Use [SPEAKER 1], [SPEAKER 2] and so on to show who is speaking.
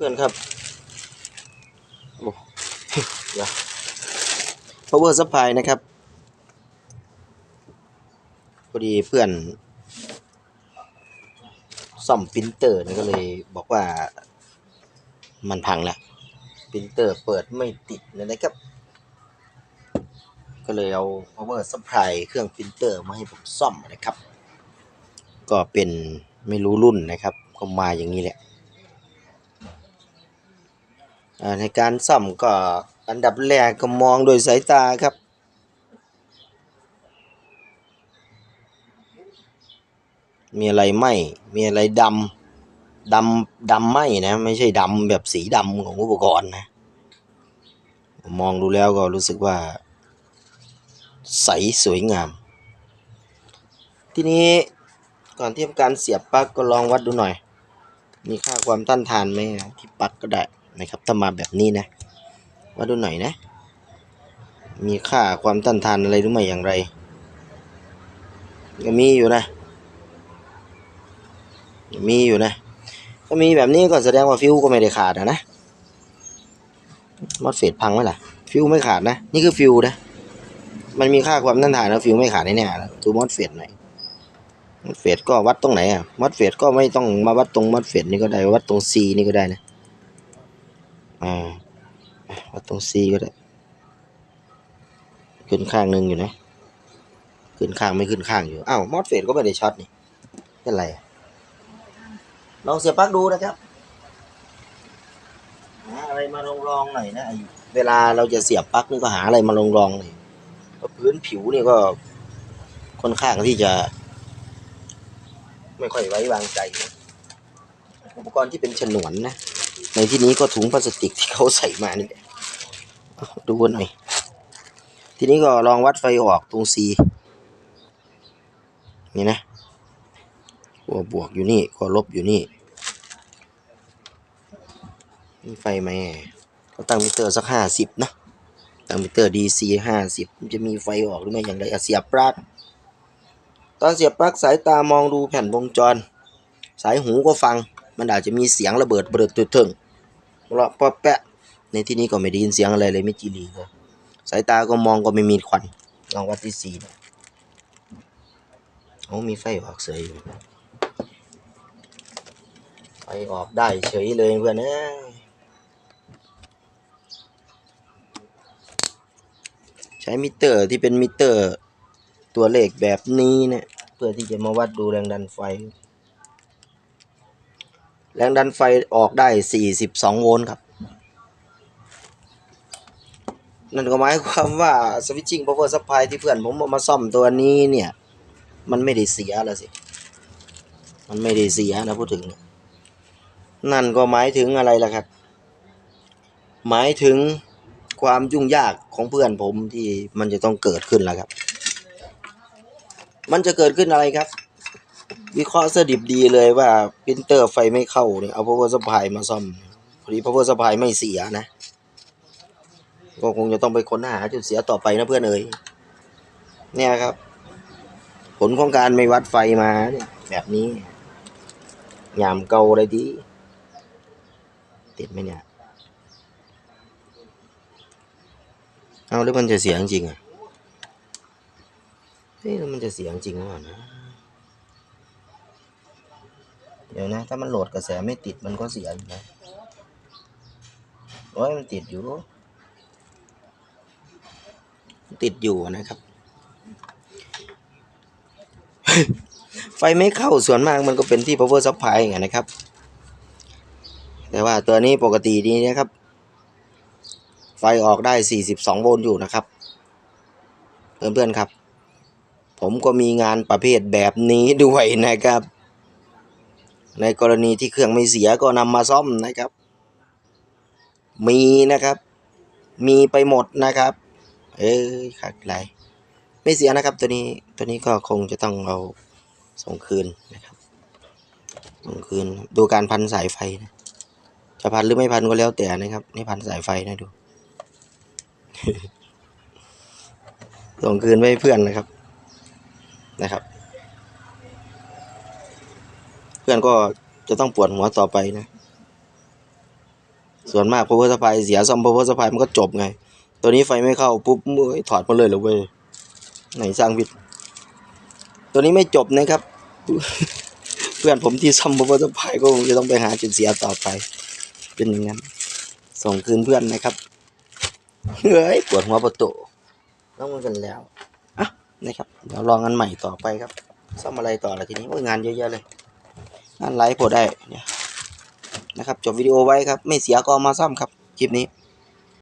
[SPEAKER 1] เพื่อนครับโอ้เดี๋ยว power supply นะครับพอดีเพื่อนซ่อมปรินเตอร์นี่ก็เลยบอกว่ามันพังแล้วปรินเตอร์เปิดไม่ติดนะครับ ก็เลยเอา power supply เครื่องปรินเตอร์มาให้ผมซ่อมนะครับ ก็เป็นไม่รู้รุ่นนะครับ ก็มาอย่างนี้แหละ ในการซ่อมก็อันดับแรกก็มองโดยสายตาครับ มีอะไรไหมมีอะไรดำดำดำไหมนะ ไม่ใช่ดำแบบสีดำของอุปกรณ์นะ มองดูแล้วก็รู้สึกว่า ใสสวยงาม ทีนี้ก่อนที่ทำการเสียบปลั๊กก็ลองวัดดูหน่อย มีค่าความต้านทานไหมที่ปลั๊กก็ได้ นะครับถ้ามาแบบนี้นะวัดดูหน่อยนะ มีค่าความต้านทานอะไรหรือไม่อย่างไร ก็มีอยู่นะ มีอยู่นะถ้ามีแบบนี้ก็แสดงว่าฟิวก็ไม่ได้ขาดอะนะมอดเฟดพังไหมล่ะ ฟิวไม่ขาดนะ นี่คือฟิวนะ มันมีค่าความต้านทานนะฟิวไม่ขาดแน่ๆนะดูมอดเฟดหน่อยมอดเฟดก็วัดตรงไหนอะมอดเฟดก็ไม่ต้องมาวัดตรงมอดเฟดนี่ก็ได้ วัดตรงซีนี่ก็ได้นะ อ่าวัดตรงซีก็ได้ขึ้นข้างหนึ่งอยู่นะ ขึ้นข้างไม่ขึ้นข้างอยู่อ้าวมอดเฟดก็ไม่ได้ช็อตนี่เป็นไรลองเสียบปลั๊กดูนะครับหาอะไรมาลองรองหน่อยนะเวลาเราจะเสียบปลั๊กนี่ก็หาอะไรมาลองรองหน่อยเพราะพื้นผิวนี่ก็ค่อนข้างที่จะ ไม่ค่อยไว้วางใจนะอุปกรณ์ที่เป็นฉนวนนะ ในที่นี้ก็ถุงพลาสติกที่เขาใส่มานี่แหละเอาดูหน่อย ทีนี้ก็ลองวัดไฟออกตรง C นี่นะขัวบวกอยู่นี่ขัวลบอยู่นี่มีไฟไหมก็ตั้งมิเตอร์สักห้าสิบนะตั้งมิเตอร์ DC ห้าสิบจะมีไฟออกหรือไม่อย่างไรเสียบปลั๊กตอนเสียบปลั๊กสายตามองดูแผ่นวงจร สายหูก็ฟัง มันอาจจะมีเสียงระเบิดเบิดตึงตึงเราะปะแปะ ในที่นี้ก็ไม่ได้ยินเสียงอะไรเลยไม่จีรีเลยสายตาก็มองก็ไม่มีควันลองวัดที่สี่นะโอ้มีไฟออกเสยอยู่ไฟออกได้เฉยเลยเพื่อนเอ้ใช้มิเตอร์ที่เป็นมิเตอร์ตัวเลขแบบนี้เนี่ยเพื่อที่จะมาวัดดูแรงดันไฟ แรงดันไฟออกได้ 42 โวลต์ครับ นั่นก็หมายความว่า switching power supply ที่เพื่อนผมเอามาซ่อมตัวนี้เนี่ย มันไม่ได้เสียล้วสิ มันไม่ได้เสียนะพูดถึง นั่นก็หมายถึงอะไรล่ะครับ หมายถึงความยุ่งยากของเพื่อนผมที่มันจะต้องเกิดขึ้นแล้วครับ มันจะเกิดขึ้นอะไรครับ วิเคราะห์สดิบดีเลยว่าปรินเตอร์ไฟไม่เข้าเนี่ยเอา power supply มาซ่อมพอดี power supply ไม่เสียนะ ก็คงจะต้องไปค้นหาจุดเสียต่อไปนะเพื่อนเอ๋ยเนี่ยครับ ผลของการไม่วัดไฟมาเนี่ยแบบนี้ยามเก่าเลยดีติดไหมเนี่ย เอาหรือมันจะเสียงจริงอะเฮ้ยแล้วมันจะเสียงจริงหรือเปล่านะ ดี๋ยวนะ ถ้ามันโหลดกระแสไม่ติดมันก็เสียอยู่นะโอ้ยมันติดอยู่ ติดอยู่นะครับ ไฟไม่เข้าส่วนมากมันก็เป็นที่ power supply ไงนะครับ แต่ว่าตัวนี้ปกติดีนะครับ ไฟออกได้ 42 โวลต์อยู่นะครับ เพื่อนๆครับ ผมก็มีงานประเภทแบบนี้ด้วยนะครับ ในกรณีที่เครื่องไม่เสียก็นำมาซ่อมนะครับ มีนะครับ มีไปหมดนะครับ เอ้ยขัดไหลไม่เสียนะครับตัวนี้ตัวนี้ก็คงจะต้องเอาส่งคืนนะครับส่งคืนดูการพันสายไฟนะจะพันหรือไม่พันก็แล้วแต่นะครับนี่พันสายไฟนะดูส่งคืนไปเพื่อนนะครับ เพื่อนก็จะต้องปวดหัวต่อไปนะ ส่วนมาก power supply เสียซ่อม power supply มันก็จบไง ตัวนี้ไฟไม่เข้าปุ๊บมือถอดมาเลยเหรอเว้ยไหนสร้างผิด ตัวนี้ไม่จบนะครับ เพื่อนผมที่ซ่อม power supply ก็คงจะต้องไปหาจุดเสียต่อไป เป็นอย่างนั้น ส่งคืนเพื่อนนะครับ เฮ้ยปวดหัวประตูต้องมันกันแล้วอะนะครับ เดี๋ยวลองกันใหม่ต่อไปครับซ่อมอะไรต่อละทีนี้โอ้ยงานเยอะแยะเลย งานไลฟ์พอได้เนี่ยนะครับจบวิดีโอไว้ครับ ไม่เสียก็มาซ่อมครับคลิปนี้